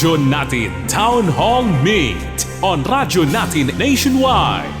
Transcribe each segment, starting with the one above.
Radyo Natin Town Hall Meet on Radyo Natin Nationwide.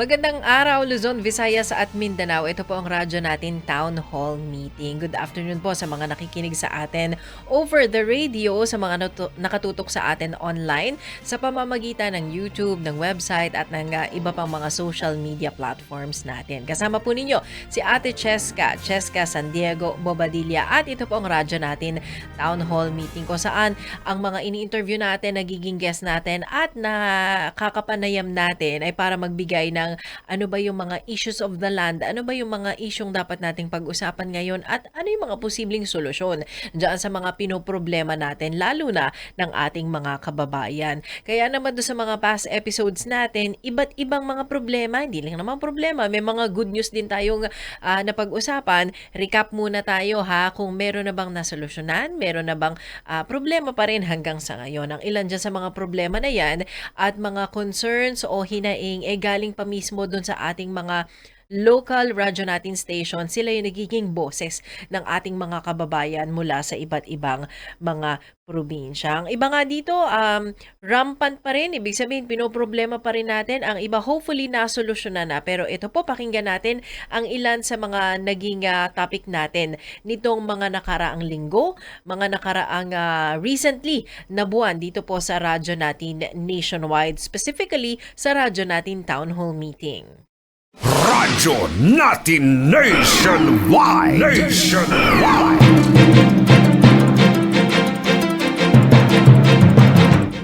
Magandang araw Luzon, Visayas at Mindanao. Ito po ang radyo natin Town Hall Meeting. Good afternoon po sa mga nakikinig sa atin over the radio, sa mga nakatutok sa atin online, sa pamamagitan ng YouTube, ng website at ng uh, iba pang mga social media platforms natin. Kasama po ninyo si Ate Cheska, Cheska San Diego Bobadilla at ito po ang radyo natin Town Hall Meeting ko saan ang mga ini-interview natin, nagiging guest natin at nakakapanayam natin ay para magbigay ng ano ba yung mga issues of the land, ano ba yung mga isyong dapat nating pag-usapan ngayon at ano yung mga posibleng solusyon dyan sa mga pinoproblema natin, lalo na ng ating mga kababayan. Kaya naman doon sa mga past episodes natin, iba't ibang mga problema, hindi lang naman problema, may mga good news din tayong ah, napag-usapan. Recap muna tayo ha, kung meron na bang nasolusyonan, meron na bang ah, problema pa rin hanggang sa ngayon. Ang ilan dyan sa mga problema na yan at mga concerns o hinaing eh galing pa dun sa ating mga local radyo natin station, sila yung nagiging boses ng ating mga kababayan mula sa iba't ibang mga probinsya. Ang iba nga dito, um, rampant pa rin. Ibig sabihin, pinoproblema pa rin natin. Ang iba, hopefully, nasolusyonan na. Pero ito po, pakinggan natin ang ilan sa mga naging ah, topic natin nitong mga nakaraang linggo, mga nakaraang ah, recently na buwan dito po sa radyo natin nationwide, specifically sa radyo natin town hall meeting. Radyo natin nationwide. Nationwide.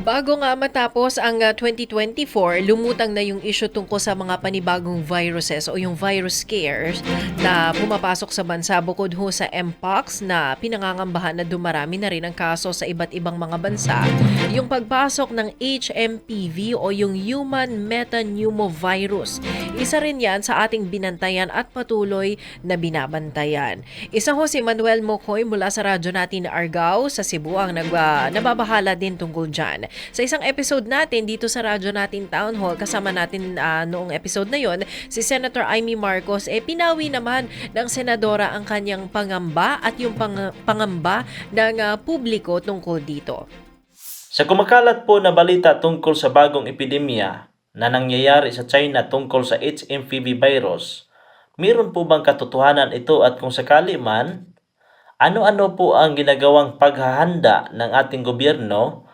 Bago nga matapos ang ah, 2024, lumutang na yung issue tungkol sa mga panibagong viruses o yung virus scares na pumapasok sa bansa bukod ho sa Mpox na pinangangambahan na dumarami na rin ang kaso sa iba't ibang mga bansa. Yung pagpasok ng HMPV o yung Human Metapneumovirus. Isa rin yan sa ating binantayan at patuloy na binabantayan. Isa ho si Manuel Mokoy mula sa radyo natin Argao sa Cebu ang nagba, nababahala din tungkol dyan. Sa isang episode natin dito sa radyo natin Town Hall, kasama natin ah, noong episode na yon, si Senator Amy Marcos, eh pinawi naman ng senadora ang kanyang pangamba at yung pang- pangamba ng ah, publiko tungkol dito. Sa kumakalat po na balita tungkol sa bagong epidemya na nangyayari sa China tungkol sa HMPV virus, meron po bang katotohanan ito at kung sakali man, ano-ano po ang ginagawang paghahanda ng ating gobyerno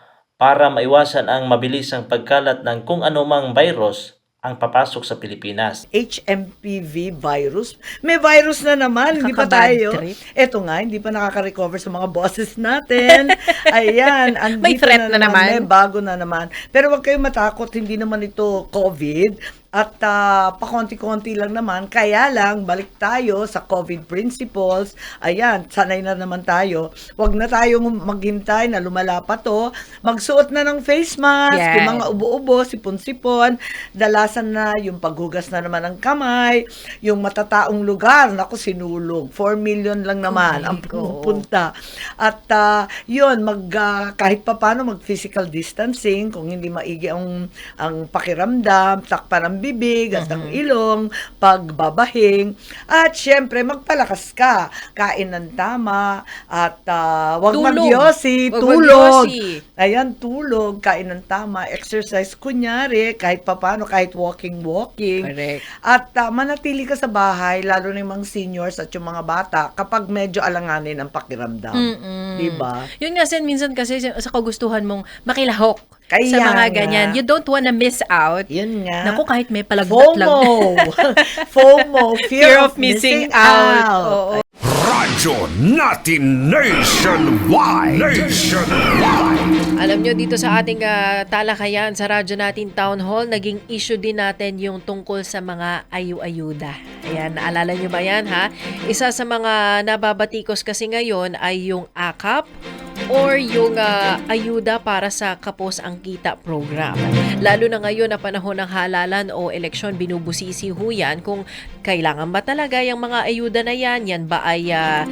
para maiwasan ang mabilisang pagkalat ng kung anumang virus ang papasok sa Pilipinas? HMPV virus. May virus na naman, hindi pa tayo. Eto nga, hindi pa nakaka-recover sa mga bosses natin. Ayan, May threat na naman. May bago na naman. Pero wag kayong matakot, hindi naman ito COVID. At ah, pakonti-konti lang naman. Kaya lang, balik tayo sa COVID principles. Ayan, sanay na naman tayo. Wag na tayong maghintay na lumala pa to. Magsuot na ng face mask. Yes. Yung mga ubo-ubo, sipon-sipon. Dalasan na yung paghugas na naman ng kamay. Yung matataong lugar, naku, sinulog. 4 million lang naman my ang God. pumupunta. At ah, yun, mag, ah, kahit pa paano mag-physical distancing, kung hindi maigi ang, ang pakiramdam, takpan ng bibig at ang Mm-hmm. ilong, pagbabahing. At syempre, magpalakas ka. Kain ng tama. At ah, wag Tulog. magyosi. Wag Tulog. magyosi. Ayan, tulog, kain ng tama, exercise, kunyari, kahit papano, kahit walking-walking. Correct. At ah, manatili ka sa bahay, lalo na yung mga seniors at yung mga bata, kapag medyo alanganin ang pakiramdam. Mm-mm. Diba? Yun nga, Sen, minsan kasi sa kagustuhan mong makilahok sa Kaya mga nga. ganyan. You don't wanna miss out. Yun nga. Naku, kahit may palagdat lang. FOMO. FOMO. Fear, of, missing, out. Oo. Radyo natin nationwide. Nationwide. Alam nyo, dito sa ating ah, talakayan sa radyo natin Town Hall, naging issue din natin yung tungkol sa mga ayu-ayuda. Ayan, naalala nyo ba yan ha? Isa sa mga nababatikos kasi ngayon ay yung AKAP or yung ah, ayuda para sa Kapos ang Kita program. Lalo na ngayon na panahon ng halalan o eleksyon, binubusisi ho yan kung kailangan ba talaga yung mga ayuda na yan, yan ba ay ah,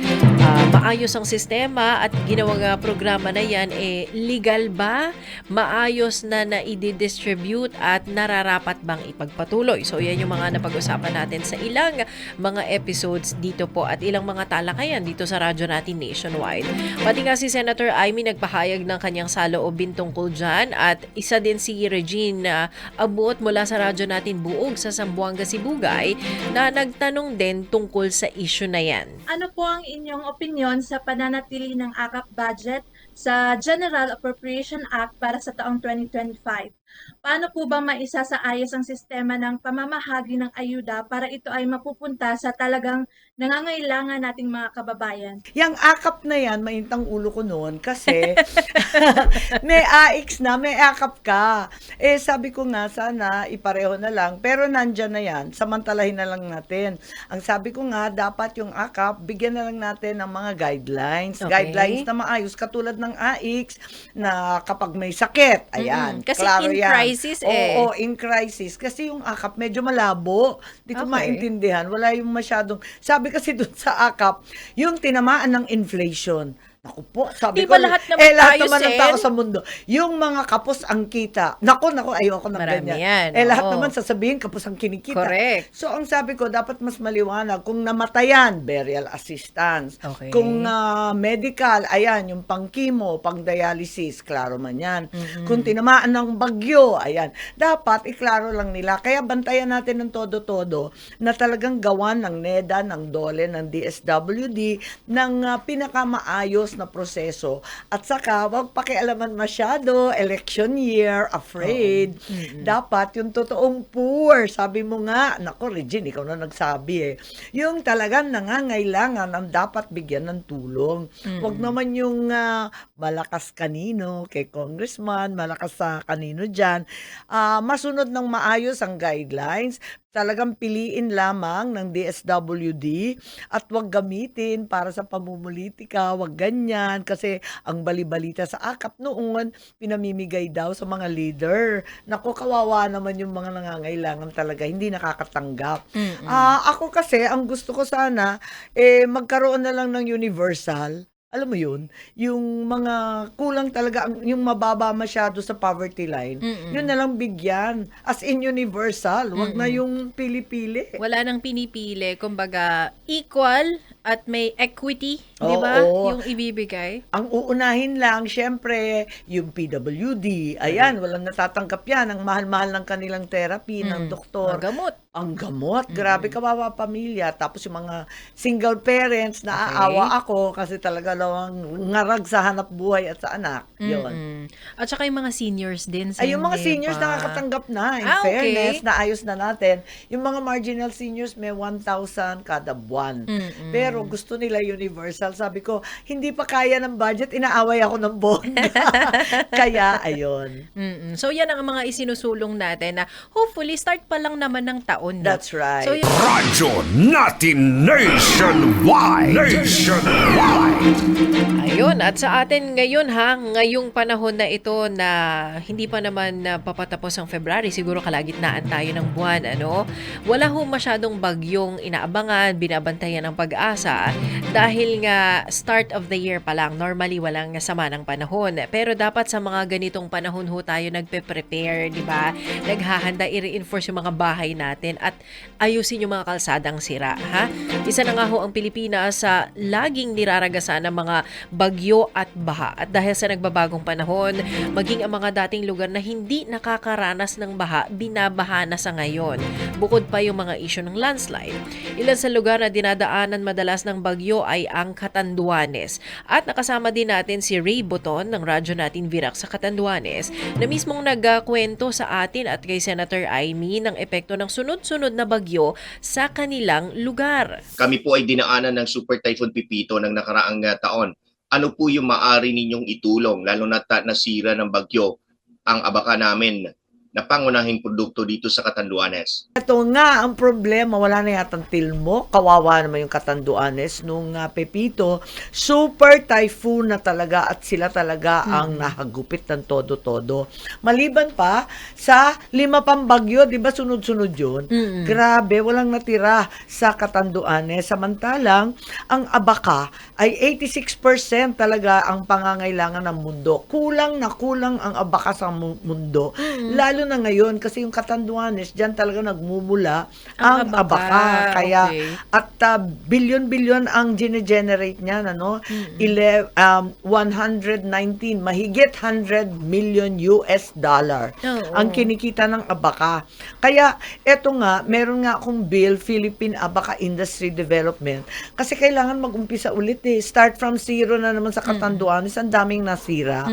ah, maayos ang sistema at ginawang ah, programa na yan, eh, legal ba? Maayos na na-distribute at nararapat bang ipagpatuloy? So, yan yung mga napag-usapan natin sa ilang mga episodes dito po at ilang mga talakayan dito sa radyo natin nationwide. Pati nga si Senator Amy nagpahayag ng kanyang saloobin tungkol dyan at isa din si Regine Abot mula sa radyo natin buog sa Sambuanga, Sibugay na nagtanong din tungkol sa issue na yan. Ano po ang inyong opinion sa pananatili ng AKAP budget sa General Appropriation Act para sa taong 2025? Paano po ba maisasaayos ang sistema ng pamamahagi ng ayuda para ito ay mapupunta sa talagang nangangailangan nating mga kababayan? Yang akap na yan, maintang ulo ko noon kasi may AX na, may akap ka. Eh sabi ko nga sana ipareho na lang, pero nandyan na yan, samantalahin na lang natin. Ang sabi ko nga, dapat yung akap, bigyan na lang natin ng mga guidelines. Okay. Guidelines na maayos, katulad ng AX na kapag may sakit, ayan, Mm-mm. Kasi klaro in yan. crisis eh. Oo, in crisis. Kasi yung akap medyo malabo. Hindi ko Okay. maintindihan. Wala yung masyadong... Sabi kasi dun sa akap, yung tinamaan ng inflation. Naku po, sabi Di ko, ba lahat naman eh lahat tayo, naman ng Sen? tao sa mundo. Yung mga kapos ang kita. Naku, naku, ayoko ng Marami ganyan. yan, Eh lahat oo. naman sasabihin, kapos ang kinikita. Correct. So ang sabi ko, dapat mas maliwanag. Kung namatayan, burial assistance. Okay. Kung ah, medical, ayan, yung pang chemo, pang dialysis, klaro man yan. Kung tinamaan ng bagyo, ayan. Dapat, iklaro lang nila. Kaya bantayan natin ng todo-todo na talagang gawan ng NEDA, ng DOLE, ng DSWD, ng ah, pinakamaayos na proseso. At saka, wag pakialaman masyado, election year, afraid. Dapat yung totoong poor, sabi mo nga, nako Regine, ikaw na nagsabi eh, yung talagang nangangailangan ang dapat bigyan ng tulong. Wag naman yung ah, malakas kanino, kay congressman, malakas sa kanino dyan. Ah, masunod ng maayos ang guidelines, talagang piliin lamang ng DSWD at wag gamitin para sa pamumulitika, wag ganyan kasi ang balibalita sa akap noon pinamimigay daw sa mga leader. Nako kawawa naman yung mga nangangailangan talaga, hindi nakakatanggap. Ah, ako kasi ang gusto ko sana eh magkaroon na lang ng universal alam mo yun, yung mga kulang talaga, yung mababa masyado sa poverty line, Mm-mm. yun na lang bigyan. As in universal, wag na yung pili-pili. Wala nang pinipili, kumbaga equal at may equity, di ba? Oo. Yung ibibigay. Ang uunahin lang, syempre, yung PWD. Ayan, walang natatanggap yan. Ang mahal-mahal ng kanilang therapy, ng doktor. Mga gamot. Ang gamot, grabe kawawa pamilya. Tapos yung mga single parents, naaawa ako kasi talaga lang ngarag sa hanap buhay at sa anak. Yun. Mm-mm. At saka yung mga seniors din. Ay, yung mga seniors pa. nakakatanggap na. In Ah, okay. fairness, naayos na natin. Yung mga marginal seniors may 1,000 kada buwan. Mm-mm. Pero gusto nila universal. Sabi ko, hindi pa kaya ng budget, inaaway ako ng bond. Kaya, ayun. Mm-mm. So yan ang mga isinusulong natin na hopefully start pa lang naman ng taon. no? That's right. So yun, Radyo natin nationwide. Nationwide. ayun. At sa atin ngayon ha, ngayong panahon na ito na hindi pa naman na papatapos ang February, siguro kalagitnaan tayo ng buwan, ano? Wala ho masyadong bagyong inaabangan, binabantayan ng pag-asa dahil nga start of the year pa lang, normally walang sama ng panahon. Pero dapat sa mga ganitong panahon ho tayo nagpe-prepare, di ba? Naghahanda, i-reinforce yung mga bahay natin at ayusin yung mga kalsadang sira, ha? Isa na nga ho ang Pilipinas sa laging niraragasan ng mga bagyo at baha. At dahil sa nagbabagong panahon, maging ang mga dating lugar na hindi nakakaranas ng baha, binabaha na sa ngayon. Bukod pa yung mga issue ng landslide. Ilan sa lugar na dinadaanan madalas ng bagyo ay ang Catanduanes. At nakasama din natin si Ray Boton ng radyo natin Virac sa Catanduanes na mismong nagkwento sa atin at kay Senator Amy ng epekto ng sunod-sunod na bagyo sa kanilang lugar. kami po ay dinaanan ng Super Typhoon Pipito ng nakaraang uh, taon. Ano po yung maari ninyong itulong, lalo na nasira ng bagyo, ang abaka namin na pangunahing produkto dito sa Catanduanes. Ito nga ang problema, wala na yatang tilmo. Kawawa naman yung Katanduanes nung ah, Pepito. Super typhoon na talaga at sila talaga ang nahagupit ng todo-todo. Maliban pa sa lima pang bagyo, di ba sunod-sunod yun? Mm-mm. Grabe, walang natira sa Katanduanes. Samantalang, ang abaka ay 86% talaga ang pangangailangan ng mundo. Kulang na kulang ang abaka sa mu- mundo. Lalo na ngayon kasi yung Katanduanes, diyan talaga nagmumula ang, Ang abaka. abaka, Kaya okay. at uh, bilyon-bilyon ang gine-generate niya ano? Ele- um, 119 mahigit 100 million US dollar Oo. ang kinikita ng abaka. Kaya eto nga, meron nga akong bill Philippine Abaka Industry Development kasi kailangan mag-umpisa ulit eh. Start from zero na naman sa Katanduanes, ang daming nasira.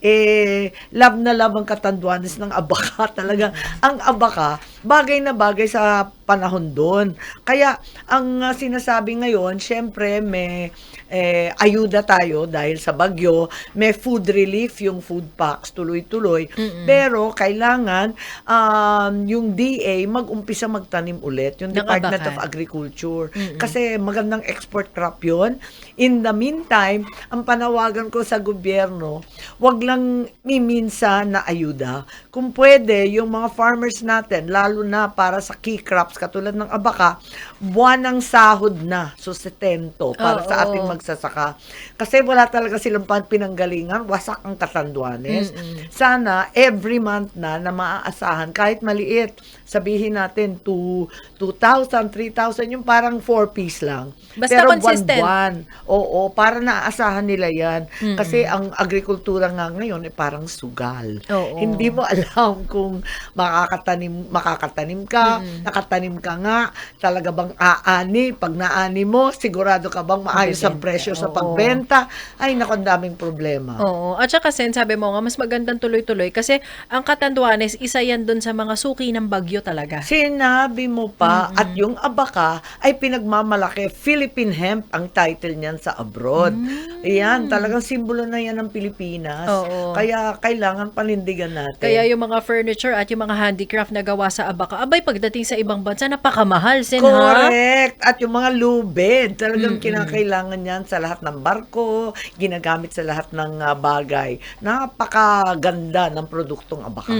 Eh love na love ang Katanduanes ng abaka talaga. Ang abaka bagay na bagay sa panahon doon. Kaya ang uh, sinasabi ngayon, syempre may eh, ayuda tayo dahil sa bagyo, may food relief, yung food packs tuloy-tuloy. Pero kailangan um, yung DA mag-umpisa magtanim ulit, yung Ng Department abaka. of Agriculture. Kasi magandang export crop yun. In the meantime, ang panawagan ko sa gobyerno, wag lang miminsa na ayuda. Kung pwede, yung mga farmers natin, lalo na para sa key crops katulad ng abaka, buwan ng sahod na, sustento para sa Oo. ating magsasaka. Kasi wala talaga silang pinanggalingan, wasak ang katanduanes. Sana every month na na maaasahan, kahit maliit, sabihin natin to 2,000, 3,000, yung parang 4 piece lang. Basta Pero consistent. buwan-buwan. Oo, para naaasahan nila yan. Kasi ang agrikultura nga ngayon ay parang sugal. Oo. Hindi mo alam kung makakatanim, makakatanim ka, nakatanim ka nga, talaga bang aani, pag naani mo, sigurado ka bang maayos ang presyo sa pagbenta? Ay, naku, daming problema. Oo. At saka, Sen, sabi mo nga, mas magandang tuloy-tuloy kasi ang Katanduanes, isa yan dun sa mga suki ng bagyo talaga. Sinabi mo pa, at yung abaka ay pinagmamalaki, Philippine hemp ang title niyan sa abroad. Iyan, talagang simbolo na yan ng Pilipinas. Oo. Kaya kailangan panindigan natin. Kaya yung mga furniture at yung mga handicraft na gawa sa abaka, abay pagdating sa ibang bansa, napakamahal, Sen, ha? Correct. At yung mga lubid, talagang kinakailangan yan sa lahat ng barko, ginagamit sa lahat ng ah, bagay. Napakaganda ng produktong abaka.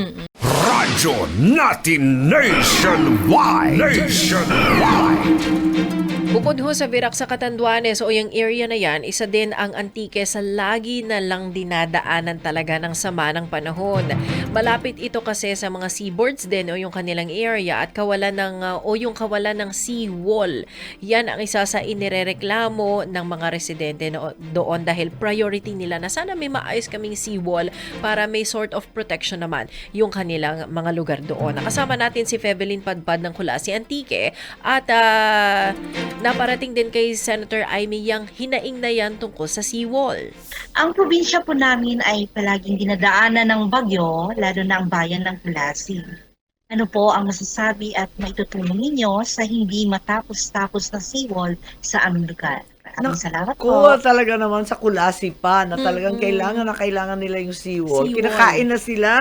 Radyo natin nationwide. Nationwide. Bukod ho sa Virac sa Catanduanes o yung area na yan, isa din ang Antique sa lagi na lang dinadaanan talaga ng sama ng panahon. Malapit ito kasi sa mga seaboards din o yung kanilang area at kawalan ng uh, o yung kawalan ng seawall. Yan ang isa sa inirereklamo ng mga residente doon dahil priority nila na sana may maayos kaming seawall para may sort of protection naman yung kanilang mga lugar doon. Nakasama natin si Febelin Padpad ng Kulasi Antique at ah, naparating din kay Senator Amy Yang hinaing na yan tungkol sa seawall. Ang probinsya po namin ay palaging dinadaanan ng bagyo, lalo na ang bayan ng Kulasi. Ano po ang masasabi at maitutulong ninyo sa hindi matapos-tapos na seawall sa aming lugar? Maraming salamat Ko po. talaga naman sa kulasi pa na talagang Mm-mm. kailangan na kailangan nila yung seawall. Seawall. Kinakain na sila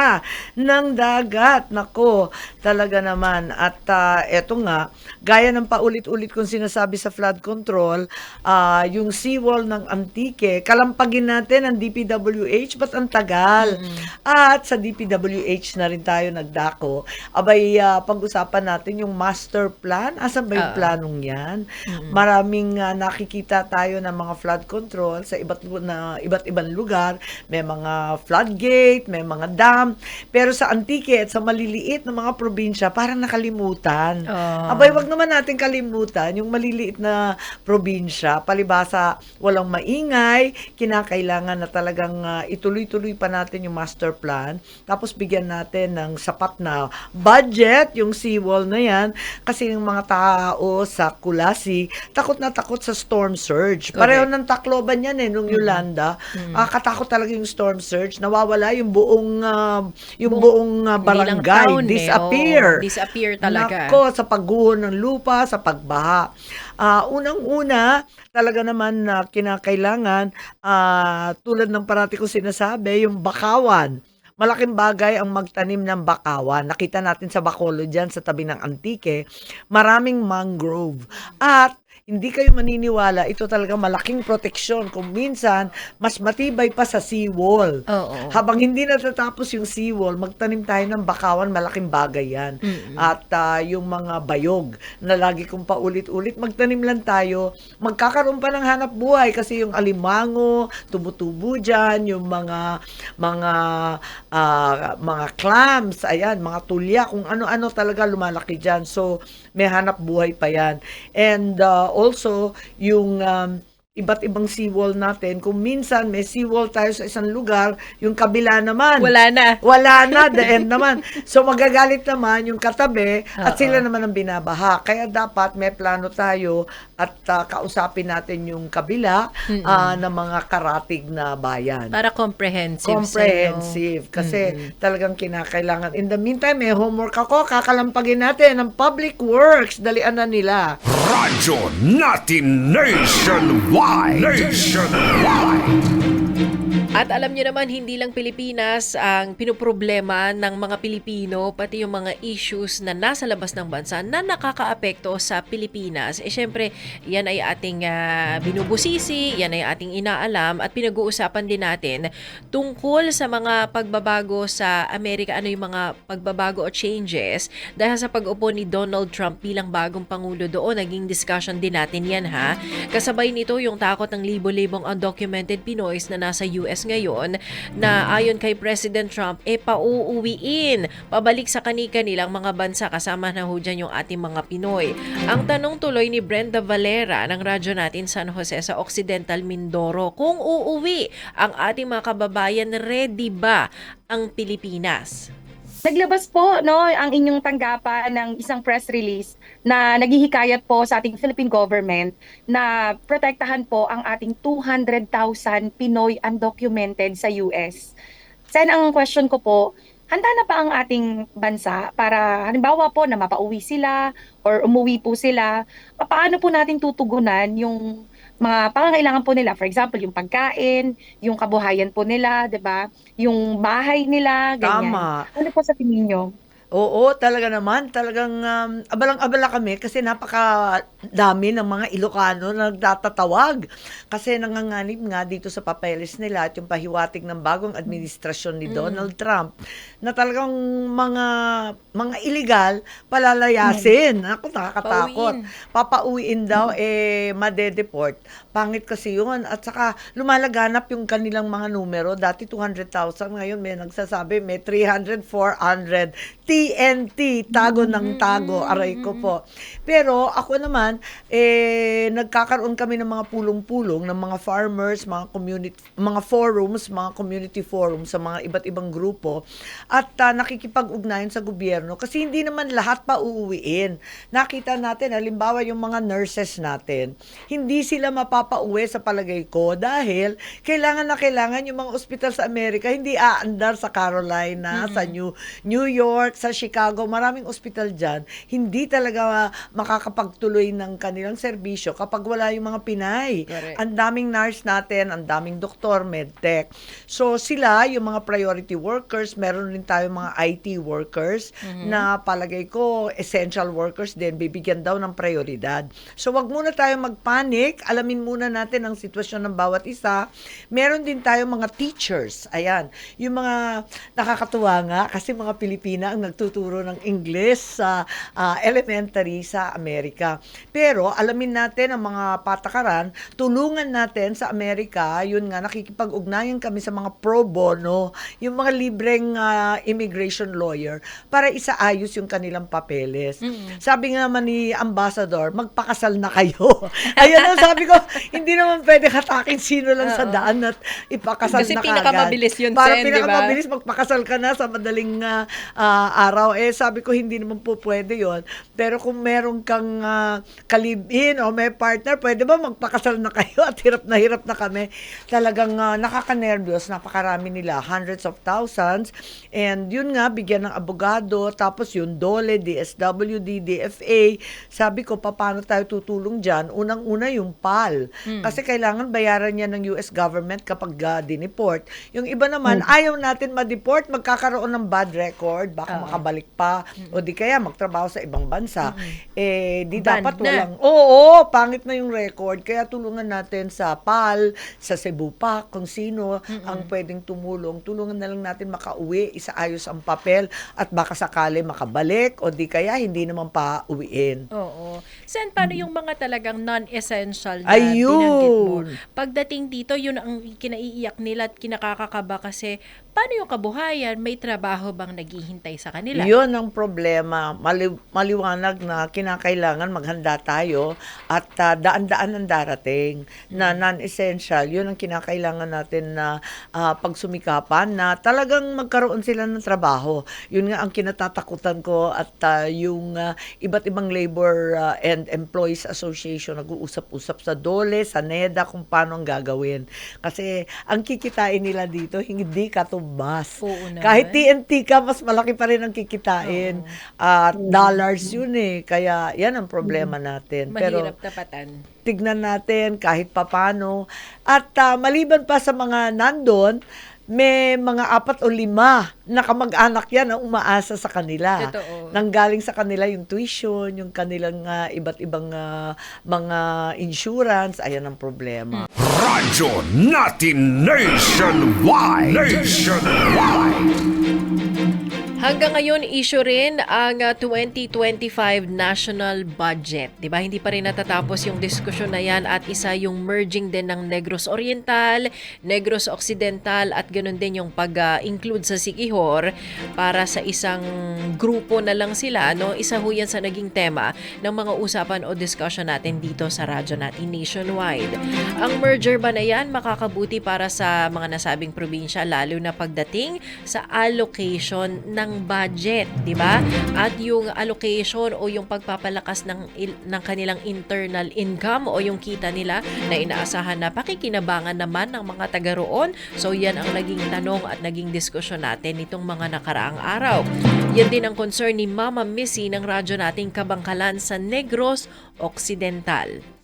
ng dagat. Nako, talaga naman. At ah, eto nga, gaya ng paulit-ulit kong sinasabi sa flood control, ah, yung seawall ng Antique, kalampagin natin ang DPWH, ba't ang tagal? At sa DPWH na rin tayo nagdako. Abay, ah, pag-usapan natin yung master plan. Asan ba yung Ah. planong yan? Maraming ah, nakikita tayo ng mga flood control sa iba't na iba't ibang lugar. May mga floodgate, may mga dam. Pero sa Antique at sa maliliit na mga probinsya, parang nakalimutan. Ah. Abay, wag naman natin kalimutan yung maliliit na probinsya. Palibasa, walang maingay, kinakailangan na talagang ah, ituloy-tuloy pa natin yung master plan. Tapos bigyan natin ng sapat na budget, yung seawall na yan. Kasi yung mga tao sa Kulasi, takot na takot sa storm surge. Pareho ng Tacloban yan eh, nung Yolanda. Ah, katakot talaga yung storm surge. Nawawala yung buong, ah, yung buong, ah, Hindi lang barangay. town, eh. disappear. Oo, disappear talaga. Nako, sa pagguho ng lupa, sa pagbaha. Ah, unang-una, talaga naman na kinakailangan, ah, tulad ng parati ko sinasabi, yung bakawan. malaking bagay ang magtanim ng bakawan. Nakita natin sa Bacolod dyan, sa tabi ng Antique, maraming mangrove. At hindi kayo maniniwala, ito talaga malaking proteksyon. Kung minsan, mas matibay pa sa seawall. Oo. Habang hindi natatapos yung seawall, magtanim tayo ng bakawan, malaking bagay yan. At ah, yung mga bayog na lagi kong paulit-ulit, magtanim lang tayo. Magkakaroon pa ng hanap buhay kasi yung alimango, tumutubo dyan, yung mga mga ah, mga clams, ayan, mga tulya, kung ano-ano talaga lumalaki dyan. So, may hanap buhay pa yan. And ah, also, yung um, iba't ibang seawall natin, kung minsan may seawall tayo sa isang lugar, yung kabila naman, Wala na. wala na, the end naman. So magagalit naman yung katabi at Oo. sila naman ang binabaha. Kaya dapat may plano tayo at ah, kausapin natin yung kabila ah, ng mga karatig na bayan. Para comprehensive. Comprehensive. Kasi talagang kinakailangan. In the meantime, may homework ako. Kakalampagin natin ang public works. Dalian na nila. Radyo natin nationwide. Nationwide. At alam niyo naman, hindi lang Pilipinas ang pinoproblema ng mga Pilipino, pati yung mga issues na nasa labas ng bansa na nakakaapekto sa Pilipinas. Eh syempre, yan ay ating ah, binubusisi, yan ay ating inaalam at pinag-uusapan din natin tungkol sa mga pagbabago sa Amerika, ano yung mga pagbabago o changes dahil sa pag-upo ni Donald Trump bilang bagong Pangulo doon. Naging discussion din natin yan ha. Kasabay nito yung takot ng libo-libong undocumented Pinoys na nasa US ngayon na ayon kay President Trump, e pauuwiin pabalik sa kani-kanilang mga bansa kasama na ho dyan yung ating mga Pinoy. Ang tanong tuloy ni Brenda Valera ng radyo natin San Jose sa Occidental Mindoro, kung uuwi ang ating mga kababayan, ready ba ang Pilipinas? Naglabas po no ang inyong tanggapan ng isang press release na naghihikayat po sa ating Philippine government na protektahan po ang ating 200,000 Pinoy undocumented sa US. Sen, ang question ko po, handa na ba ang ating bansa para halimbawa po na mapauwi sila or umuwi po sila, paano po natin tutugunan yung mga pangangailangan po nila. For example, yung pagkain, yung kabuhayan po nila, 'di ba? Yung bahay nila, ganyan. Tama. Ano po sa tingin nyo? Oo, talaga naman. Talagang um, abalang-abala kami kasi napaka dami ng mga Ilocano na nagtatatawag. Kasi nanganganib nga dito sa papeles nila at yung pahiwatig ng bagong administrasyon ni Donald Trump na talagang mga mga illegal palalayasin. Ako, nakakatakot. Papauwiin daw, eh, madedeport. Pangit kasi yun. At saka, lumalaganap yung kanilang mga numero. Dati 200,000, ngayon may nagsasabi, may 300, 400. TNT, tago ng tago, aray ko po. Pero ako naman, eh, nagkakaroon kami ng mga pulong-pulong ng mga farmers, mga community, mga forums, mga community forums sa mga iba't ibang grupo at ah, nakikipag-ugnayan sa gobyerno kasi hindi naman lahat pa uuwiin. Nakita natin, halimbawa yung mga nurses natin, hindi sila mapapauwi sa palagay ko dahil kailangan na kailangan yung mga ospital sa Amerika hindi aandar sa Carolina, sa New New York, sa Chicago, maraming ospital dyan, hindi talaga makakapagtuloy ng kanilang serbisyo kapag wala yung mga Pinay. Correct. Ang daming nurse natin, ang daming doktor, medtech. So sila, yung mga priority workers, meron rin tayo mga IT workers na palagay ko essential workers din, bibigyan daw ng prioridad. So wag muna tayo magpanic, alamin muna natin ang sitwasyon ng bawat isa. Meron din tayo mga teachers, ayan, yung mga nakakatuwa nga kasi mga Pilipina ang nagtuturo ng English sa ah, elementary sa Amerika. Pero alamin natin ang mga patakaran, tulungan natin sa Amerika, yun nga, nakikipag-ugnayan kami sa mga pro bono, yung mga libreng ah, immigration lawyer, para isaayos yung kanilang papeles. Sabi nga naman ni Ambassador, magpakasal na kayo. Ayun ang sabi ko, hindi naman pwede hatakin sino lang sa daan at ipakasal Kasi na kagad. pinakamabilis yun, Para Sen, pinakamabilis, magpakasal ka na sa madaling ah, ah, araw. Eh, sabi ko, hindi naman po pwede yon Pero kung meron kang ah, kalibin o may partner, pwede ba magpakasal na kayo at hirap na hirap na kami. Talagang uh, nakaka-nervyos, napakarami nila, hundreds of thousands. And yun nga, bigyan ng abogado, tapos yung DOLE, DSWD, DFA. Sabi ko, paano tayo tutulong dyan? Unang-una yung PAL. Kasi kailangan bayaran niya ng US government kapag uh, dineport. Yung iba naman, ayaw natin ma-deport, magkakaroon ng bad record, baka makabalik pa, o di kaya magtrabaho sa ibang bansa. Eh, di Banned dapat na. Walang, oo, pangit na yung record. Kaya tulungan natin sa PAL, sa Cebu pa, kung sino ang pwedeng tumulong. Tulungan na lang natin makauwi, isaayos ang papel, at baka sakali makabalik, o di kaya hindi naman pa uwiin. Oo. Sen, paano yung mga talagang non-essential na Ayun. binanggit mo? Pagdating dito, yun ang kinaiiyak nila at kinakakakaba kasi paano yung kabuhayan? May trabaho bang naghihintay sa kanila? Yun ang problema. Mali- maliwanag na kinakailangan maghanda tayo at ah, daan-daan ang darating na non-essential. Yun ang kinakailangan natin na ah, pagsumikapan na talagang magkaroon sila ng trabaho. Yun nga ang kinatatakutan ko at ah, yung ah, iba't ibang labor ah, and employees association nag-uusap-usap sa DOLE, sa NEDA kung paano ang gagawin. Kasi ang kikitain nila dito hindi katumbas. Oo naman. Kahit TNT ka, mas malaki pa rin ang kikitain. At dollars yun eh. Kaya yan ang problema natin. Pero Mahirap tapatan. tignan natin kahit papano. At ah, maliban pa sa mga nandun, may mga apat o lima na kamag-anak yan ang umaasa sa kanila. Totoo. Nanggaling sa kanila yung tuition, yung kanilang ah, iba't ibang ah, mga insurance. Ayan ang problema. Radyo natin nationwide. Nationwide. Hanggang ngayon, issue rin ang uh, 2025 national budget. 'Di ba? Hindi pa rin natatapos yung diskusyon na yan at isa yung merging din ng Negros Oriental, Negros Occidental at ganun din yung pag-include sa Siquijor para sa isang grupo na lang sila. No? Isa ho yan sa naging tema ng mga usapan o discussion natin dito sa radyo natin nationwide. Ang merger ba na yan makakabuti para sa mga nasabing probinsya lalo na pagdating sa allocation ng budget, 'di ba? At yung allocation o yung pagpapalakas ng ng kanilang internal income o yung kita nila na inaasahan na pakikinabangan naman ng mga taga roon. So yan ang naging tanong at naging diskusyon natin nitong mga nakaraang araw. Yan din ang concern ni Mama Missy ng radyo nating Kabangkalan sa Negros Occidental.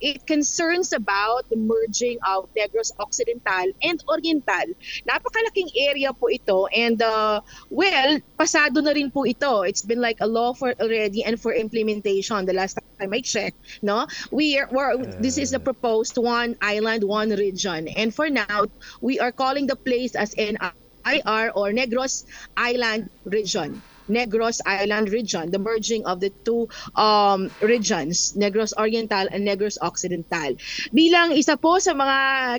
It concerns about the merging of Negros Occidental and Oriental. Napakalaking area po ito and uh, well, pasado na rin po ito. It's been like a law for already and for implementation the last time I checked, no? We are we're, this is the proposed one island, one region. And for now, we are calling the place as NIR or Negros Island Region. Negros Island region, the merging of the two um, regions, Negros Oriental and Negros Occidental. Bilang isa po sa mga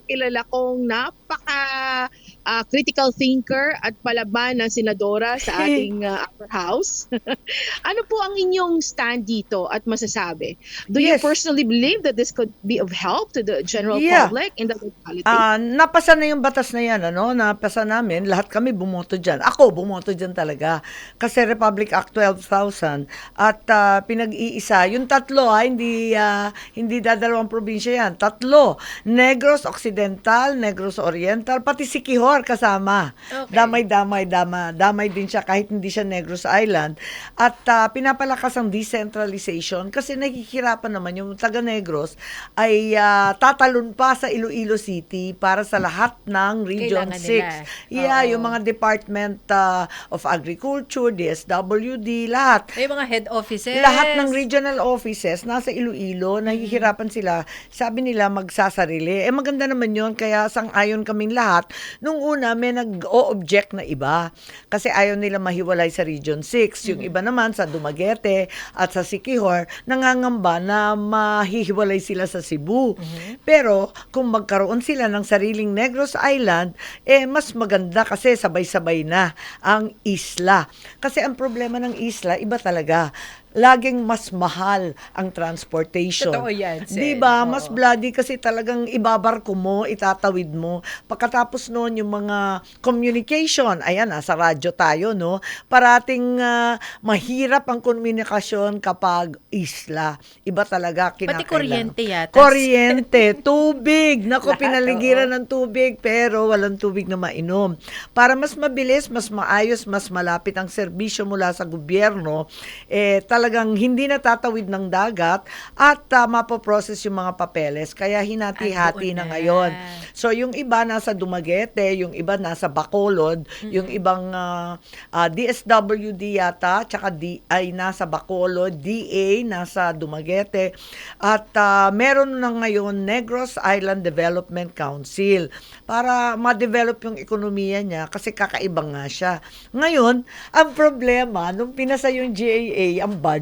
kilala kong napaka ah, critical thinker at palaban ng senadora sa ating ah, upper house, ano po ang inyong stand dito at masasabi? Do you Yes. personally believe that this could be of help to the general Yeah. public in the locality? Ah, napasa na yung batas na yan, ano? Napasa namin, lahat kami bumoto diyan. Ako bumoto diyan talaga. Kasi Republic Act 12,000 at ah, pinag-iisa, yung tatlo ha, hindi ah, hindi dadalawang probinsya yan. Tatlo, Negros Occidental, Negros Oriental, pati Siquijor kasama. Okay. Damay-damay, dama, damay din siya kahit hindi siya Negros Island. At ah, pinapalakas ang decentralization kasi nahihirapan naman yung taga Negros ay ah, tatalon pa sa Iloilo City para sa lahat ng Region Kailangan 6. nila. Yeah, Oo. yung mga Department ah, of Agriculture, DSWD, lahat. May mga head offices. Lahat ng regional offices nasa Iloilo, nahihirapan sila. Sabi nila magsasarili. Eh maganda naman yon kaya sang-ayon kaming lahat. Nung una, may nag-o-object na iba. Kasi ayaw nila mahiwalay sa Region 6. Yung iba naman sa Dumaguete at sa Siquijor, nangangamba na mahihiwalay sila sa Cebu. Pero kung magkaroon sila ng sariling Negros Island, eh mas maganda kasi sabay-sabay na ang isla. Kasi ang problema ng isla, iba talaga laging mas mahal ang transportation. Totoo yan, Sen. Di ba? Mas Oo. bloody kasi talagang ibabarko mo, itatawid mo. Pagkatapos noon, yung mga communication, ayan, nasa radyo tayo, no? Parating ah, mahirap ang komunikasyon kapag isla. Iba talaga Pati kinakailangan. kuryente yata. Kuryente, tubig. Nako, pinaligiran ng tubig pero walang tubig na mainom. Para mas mabilis, mas maayos, mas malapit ang serbisyo mula sa gobyerno, eh, talagang hindi natatawid ng dagat at uh, mapoprocess yung mga papeles. Kaya hinati-hati na na. ngayon. So, yung iba nasa Dumaguete, yung iba nasa Bacolod, yung ibang ah, ah, DSWD yata, tsaka D, ay nasa Bacolod, DA nasa Dumaguete, at ah, meron na ngayon Negros Island Development Council para ma-develop yung ekonomiya niya kasi kakaiba nga siya. Ngayon, ang problema, nung pinasa yung GAA, ang budget.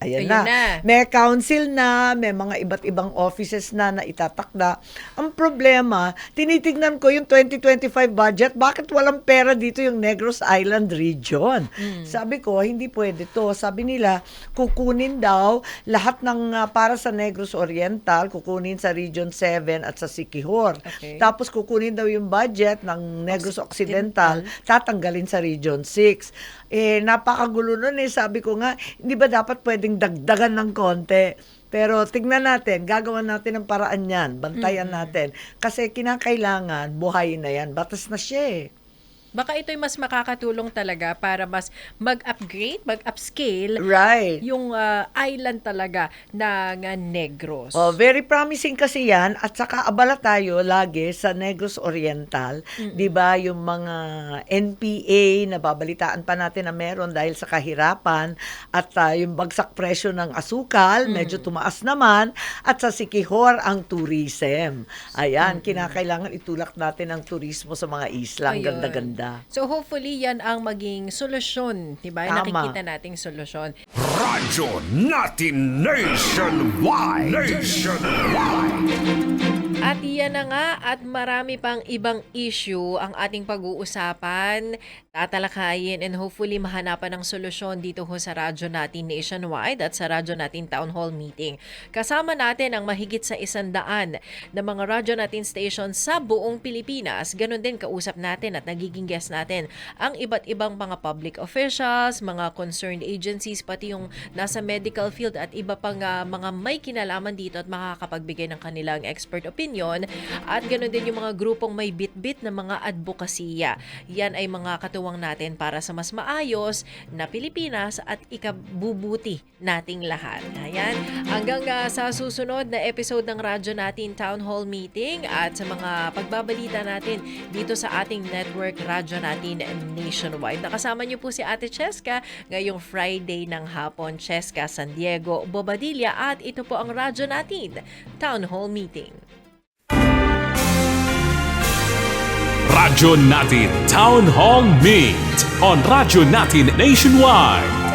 Ayan Ayun na. na. May council na, may mga iba't ibang offices na na itatakda. Ang problema, tinitignan ko yung 2025 budget, bakit walang pera dito yung Negros Island region? Sabi ko, hindi pwede to. Sabi nila, kukunin daw lahat ng ah, para sa Negros Oriental, kukunin sa Region 7 at sa Siquijor. Okay. Tapos kukunin daw yung budget ng Negros Occidental, tatanggalin sa Region 6. Eh, napakagulo nun eh. Sabi ko nga, hindi ba dapat pwedeng dagdagan ng konti? Pero tignan natin, gagawa natin ng paraan yan, bantayan natin. Kasi kinakailangan, buhayin na yan. Batas na siya eh. Baka ito'y mas makakatulong talaga para mas mag-upgrade, mag-upscale Right. yung ah, island talaga ng Negros. Oh, very promising kasi 'yan at saka abala tayo lagi sa Negros Oriental, 'di ba? Yung mga NPA na babalitaan pa natin na meron dahil sa kahirapan at ah, yung bagsak presyo ng asukal, medyo tumaas naman at sa Sikihor ang tourism. Ayan, kinakailangan itulak natin ang turismo sa mga isla. Ang Ayun. Ganda-ganda. So hopefully yan ang maging solusyon, 'di ba? Tama. Nakikita nating solusyon. Radyo natin nationwide. Nationwide. At iyan na nga at marami pang ibang issue ang ating pag-uusapan, tatalakayin and hopefully mahanapan ng solusyon dito ho sa radyo natin nationwide at sa radyo natin town hall meeting. Kasama natin ang mahigit sa isandaan na mga radyo natin station sa buong Pilipinas. Ganon din kausap natin at nagiging guest natin ang iba't ibang mga public officials, mga concerned agencies, pati yung nasa medical field at iba pang ah, mga may kinalaman dito at makakapagbigay ng kanilang expert opinion at ganoon din yung mga grupong may bit-bit na mga advokasya. Yan ay mga katuwang natin para sa mas maayos na Pilipinas at ikabubuti nating lahat. Ayan. Hanggang ah, sa susunod na episode ng radyo natin Town Hall Meeting at sa mga pagbabalita natin dito sa ating network radyo natin nationwide. Nakasama niyo po si Ate Cheska ngayong Friday ng hapon. Cheska San Diego, Bobadilla at ito po ang radyo natin Town Hall Meeting. Radyo natin Town Hall Meet on Radyo natin Nationwide.